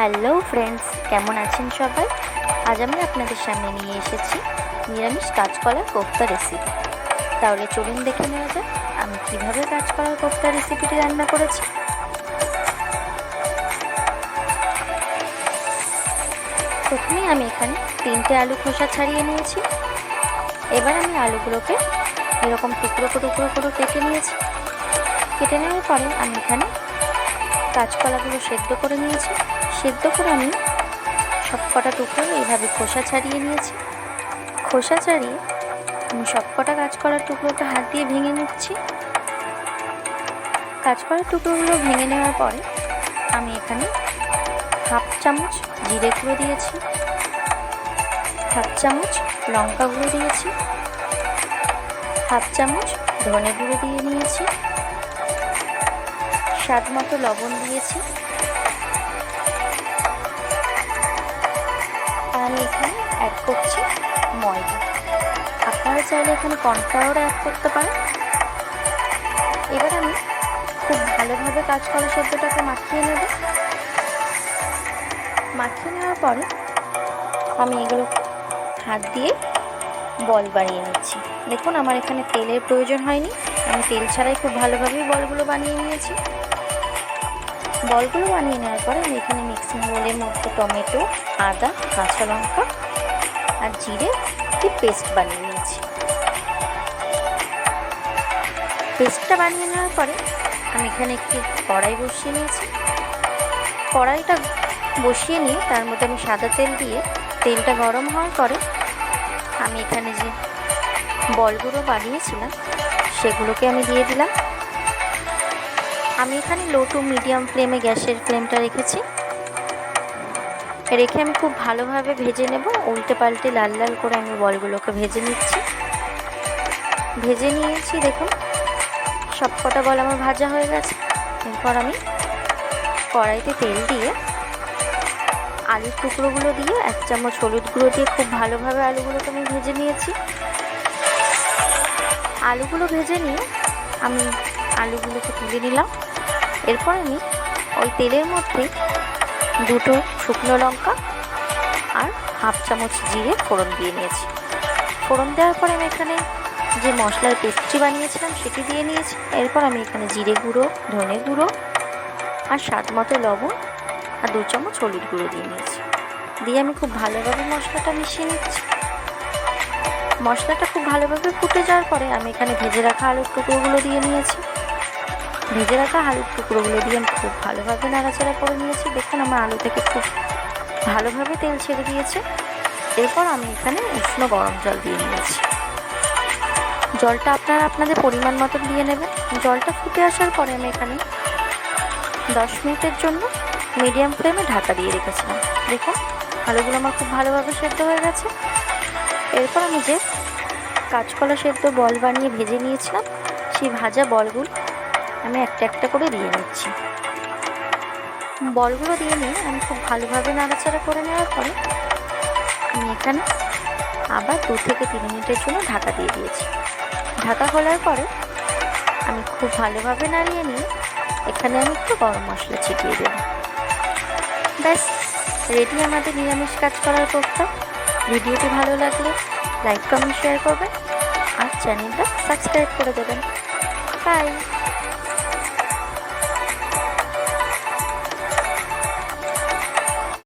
Hello friends, কেমন আছেন সবাই? আজ আমি আপনাদের সামনে নিয়ে এসেছি নিরামিষ কাঁচকলার কোপ্তা রেসিপি তাহলে চলুন দেখে নেওয়া যাক আমি কীভাবে কাঁচকলার কোপ্তা রেসিপিটি রান্না করেছি। প্রথমে আমি এখানে তিনটে আলু খোসা ছাড়িয়ে নিয়েছি। এবার আমি আলুগুলোকে এরকম টুকরো টুকরো করে কেটে নিয়েছি। কেটে নেওয়ার পরে আমি এখানে কাঁচকলাগুলো সেদ্ধ করে নিয়েছি। সেদ্ধ করে আমি সব কটা টুকরো এইভাবে খোসা ছাড়িয়ে নিয়েছি। খোসা ছাড়িয়ে আমি সব কটা কাঁচকলার টুকরোকে হাত দিয়ে ভেঙে নিচ্ছি। কাঁচকলার টুকরোগুলো ভেঙে নেওয়ার পরে আমি এখানে হাফ চামচ জিরে গুঁড়ো দিয়েছি। হাফ চামচ লঙ্কা গুঁড়ো দিয়েছি। হাফ চামচ ধনে গুঁড়ো দিয়ে নিয়েছি। স্বাদ মতো লবণ দিয়েছি। আমি এখানে অ্যাড করছি ময়দা। আপনারা চাইলে এখানে কর্নফ্লাওয়ার অ্যাড করতে পারেন। এবার আমি খুব ভালোভাবে কাঁচকলা সেদ্ধটাকে মাখিয়ে নেব। মাখিয়ে নেওয়ার পরে আমি এগুলো হাত দিয়ে বল বানিয়ে নিচ্ছি। দেখুন, আমার এখানে তেলের প্রয়োজন হয়নি। আমি তেল ছাড়াই খুব ভালোভাবেই বলগুলো বানিয়ে নিয়েছি। বলগুলো বানিয়ে নেওয়ার পরে আমি এখানে মিক্সিং বোলের মধ্যে টমেটো, আদা, কাঁচা লঙ্কা আর জিরে একটি পেস্ট বানিয়ে নিয়েছি। পেস্টটা বানিয়ে নেওয়ার পরে আমি এখানে একটি কড়াই বসিয়ে নিয়েছি। কড়াইটা বসিয়ে নিয়ে তার মধ্যে আমি সাদা তেল দিয়ে তেলটা গরম হওয়ার পরে আমি এখানে যে বলগুলো বানিয়েছিলাম, সেগুলোকে আমি দিয়ে দিলাম। আমি এখানে লো টু মিডিয়াম ফ্লেমে গ্যাসের ফ্লেমটা রেখেছি। রেখে আমি খুব ভালোভাবে ভেজে নেব। উল্টে পাল্টে লাল লাল করে আমি বলগুলোকে ভেজে নিচ্ছি। ভেজে নিয়েছি, দেখুন। সব কটা বল আমার ভাজা হয়ে গেছে। এরপর আমি কড়াইতে তেল দিয়ে আলুর টুকরোগুলো দিয়ে এক চামচ হলুদ গুঁড়ো দিয়ে খুব ভালোভাবে আলুগুলোকে আমি ভেজে নিয়েছি। আলুগুলো ভেজে নিয়ে আমি আলুগুলোকে তুলে নিলাম। এরপর আমি ওই তেলের মধ্যে দুটো শুকনো লঙ্কা আর হাফ চামচ জিরে ফোড়ন দিয়ে নিয়েছি। ফোড়ন দেওয়ার পর আমি এখানে যে মশলার পেস্ট্রি বানিয়েছিলাম সেটি দিয়ে নিয়েছি। এরপর আমি এখানে জিরে গুঁড়ো, ধনে গুঁড়ো আর স্বাদ মতো লবণ আর দু চামচ হলুদ গুঁড়ো দিয়ে নিয়েছি। দিয়ে আমি খুব ভালোভাবে মশলাটা মিশিয়ে নিচ্ছি। মশলাটা খুব ভালোভাবে ফুটে যাওয়ার পরে আমি এখানে ভেজে রাখা আলুর টুকরোগুলো দিয়ে নিয়েছি। ভেজে রাখা আলুর টুকরোগুলো দিয়ে আমি খুব ভালোভাবে নাড়াচাড়া করে নিয়েছি। দেখুন, আমার আলু থেকে খুব ভালোভাবে তেল ছেড়ে দিয়েছে। এরপর আমি এখানে উষ্ণ গরম জল দিয়ে নিয়েছি। জলটা আপনারা আপনাদের পরিমাণ মতো দিয়ে নেবেন। জলটা ফুটে আসার পরে আমি এখানে দশ মিনিটের জন্য মিডিয়াম ফ্লেমে ঢাকা দিয়ে রেখেছিলাম। দেখুন, আলুগুলো আমার খুব ভালোভাবে সেদ্ধ হয়ে গেছে। এরপর আমি যে কাঁচকলা সেদ্ধ বল বানিয়ে ভেজে নিয়েছিলাম, সেই ভাজা বলগুলো আমি একটা একটা করে দিয়ে নিচ্ছি। বলগুলো দিয়ে নিয়ে আমি খুব ভালোভাবে নাড়াচাড়া করে নেওয়ার পরে আমি এখানে আবার দু থেকে তিন মিনিটের জন্য ঢাকা দিয়ে দিয়েছি। ঢাকা খোলার পরে আমি খুব ভালোভাবে নাড়িয়ে নিয়ে এখানে আমি একটু গরম মশলা ছিটিয়ে দেব। ব্যাস রেডি আমাদের নিরামিষ কাজ করার কোফতা ভিডিওটি ভালো লাগলে লাইক কমেন্ট শেয়ার করবেন আর চ্যানেলটা সাবস্ক্রাইব করে দেবেন। বাই